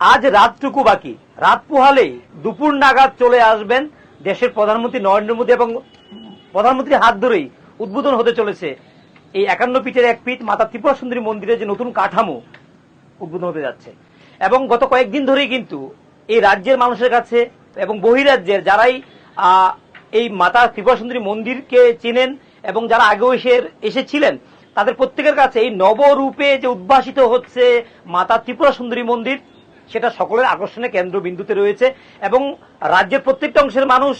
আজ রাতটুকু বাকি। রাত পোহালেই দুপুর নাগাদ চলে আসবেন দেশের প্রধানমন্ত্রী নরেন্দ্র মোদী এবং প্রধানমন্ত্রীর হাত ধরেই উদ্বোধন হতে চলেছে এই একান্ন পিঠের এক পিঠ মাতা ত্রিপুরা সুন্দরী মন্দিরের যে নতুন কাঠামো উদ্বোধন হতে যাচ্ছে। এবং গত কয়েকদিন ধরেই কিন্তু এই রাজ্যের মানুষের কাছে এবং বহিরাজ্যের যারাই এই মাতা ত্রিপুরা সুন্দরী মন্দিরকে চেনেন এবং যারা আগেও এসে, এসেছিলেন, তাদের প্রত্যেকের কাছে এই নবরূপে যে উদ্ভাসিত হচ্ছে মাতা ত্রিপুরা সুন্দরী মন্দির সেটা সকলের আকর্ষণের কেন্দ্রবিন্দুতে রয়েছে এবং রাজ্যের প্রত্যেকটা অংশের মানুষ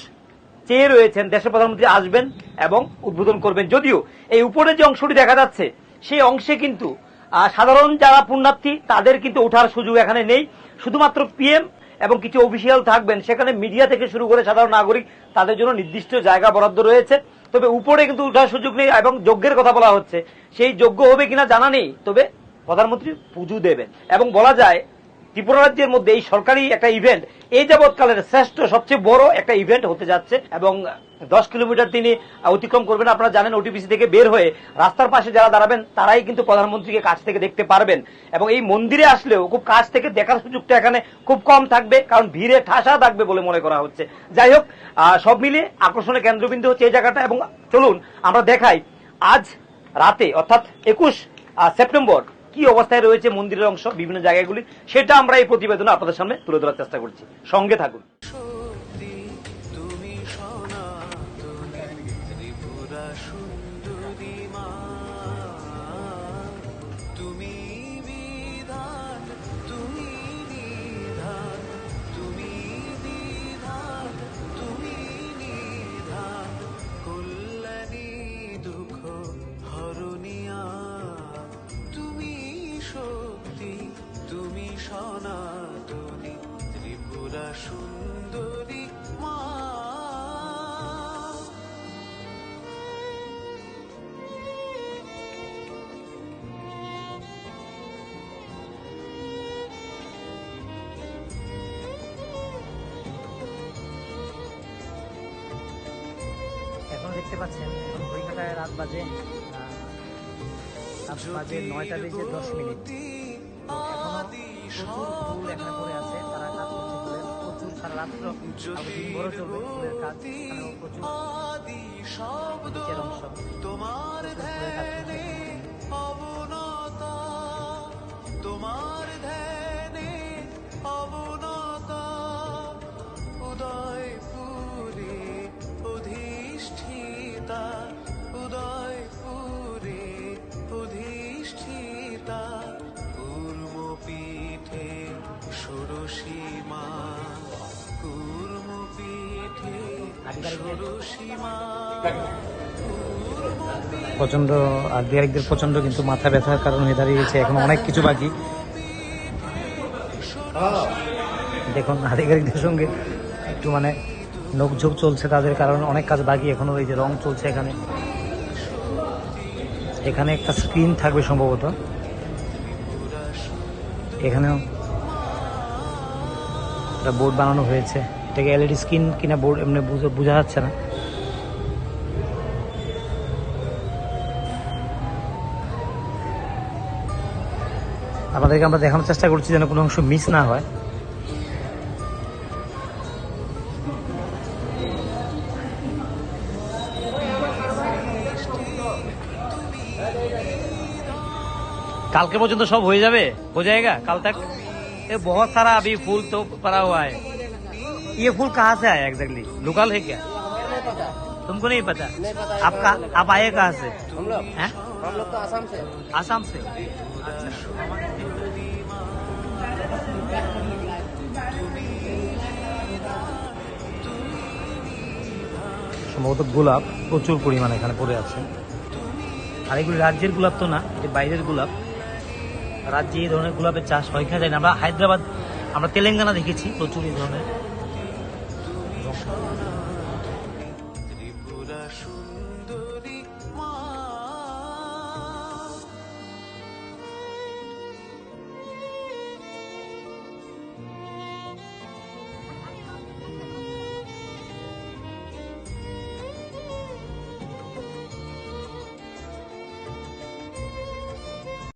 চেয়ে রয়েছেন, দেশের প্রধানমন্ত্রী আসবেন এবং উদ্বোধন করবেন। যদিও এই উপরে যে অংশটি দেখা যাচ্ছে, সেই অংশে কিন্তু সাধারণ যারা পুণ্যার্থী, তাদের কিন্তু ওঠার সুযোগ এখানে নেই। শুধুমাত্র পিএম এবং কিছু অফিসিয়াল থাকবেন। সেখানে মিডিয়া থেকে শুরু করে সাধারণ নাগরিক, তাদের জন্য নির্দিষ্ট জায়গা বরাদ্দ রয়েছে। তবে উপরে কিন্তু ওঠার সুযোগ নেই এবং যজ্ঞের কথা বলা হচ্ছে। সেই যজ্ঞ হবে কিনা জানা নেই। তবে প্রধানমন্ত্রী পুজো দেবেন। এবং বলা যায় ত্রিপুরা রাজ্যের মধ্যে এই সরকারি একটা ইভেন্ট এই যাবৎকালের শ্রেষ্ঠ, সবচেয়ে বড় একটা ইভেন্ট হতে যাচ্ছে এবং দশ কিলোমিটার তিনি অতিক্রম করবেন। আপনারা জানেন ওটিপিসি থেকে বের হয়ে রাস্তার পাশে যারা দাঁড়াবেন, তারাই কিন্তু প্রধানমন্ত্রীকে কাছ থেকে দেখতে পারবেন। এবং এই মন্দিরে আসলেও খুব কাছ থেকে দেখার সুযোগটা এখানে খুব কম থাকবে, কারণ ভিড়ে ঠাসা থাকবে বলে মনে করা হচ্ছে। যাই হোক সব মিলিয়ে আকর্ষণের কেন্দ্রবিন্দু হচ্ছে এই জায়গাটা এবং চলুন আমরা দেখাই। আজ রাতে, অর্থাৎ একুশ সেপ্টেম্বর কি অবস্থায় রয়েছে মন্দিরের অংশ, বিভিন্ন জায়গাগুলি, সেটা আমরা এই প্রতিবেদনে আপনাদের সামনে তুলে ধরার চেষ্টা করছি। সঙ্গে থাকুন। সুন্দরী মা। এখন দেখতে পাচ্ছেন এখন ঘড়িকাটায় রাত বাজে রাত বাজে নয়টা বেজে দশ মিনিট। এখনও প্রচুর ফুল পড়ে সারা রাত্র আরও দিন বড় চলবে ফুলের কাজ প্রচুর শব্দ তোমার ধ্যানে অবনতা তোমার ধ্যানে অবনতা উদয়পুরে অধিষ্ঠিতা উদয়পুরে অধিষ্ঠিতা। প্রচণ্ড আধিকারিকদের প্রচণ্ড কিন্তু মাথা ব্যথার কারণ হয়ে দাঁড়িয়েছে এখন অনেক কিছু বাকি। দেখুন, আধিকারিকদের সঙ্গে একটু মানে নোকঝোক চলছে তাদের কারণ, অনেক কাজ বাকি এখনও, এই যে রং চলছে এখানে। এখানে একটা স্ক্রিন থাকবে সম্ভবত। এখানেও একটা বোর্ড বানানো হয়েছে। এটাকে এলইডি স্ক্রিন কিনা বোর্ড এমনি বুঝে- বোঝা যাচ্ছে না আপনাদেরকে আমরা দেখানোর চেষ্টা করছি যেন কোনো অংশ মিস না হয় কালকে পর্যন্ত সব হয়ে যাবে हो जाएगा कल तक ये बहुत सारा अभी फूल तो पड़ा हुआ है ये फूल कहाँ से आया एग्जैक्टली लोकल है क्या तुमको नहीं पता आपका आप आए कहाँ से हम लोग हैं हम लोग तो आसाम से आसाम से সম্ভবত গোলাপ প্রচুর পরিমাণে এখানে পড়ে আছে আর এগুলি রাজ্যের গোলাপ তো না এটি বাইরের গোলাপ রাজ্যে এই ধরনের গোলাপের চাষ হয় এখানে যায় না আমরা হায়দ্রাবাদ আমরা তেলেঙ্গানা দেখেছি প্রচুর এই ধরনের এবং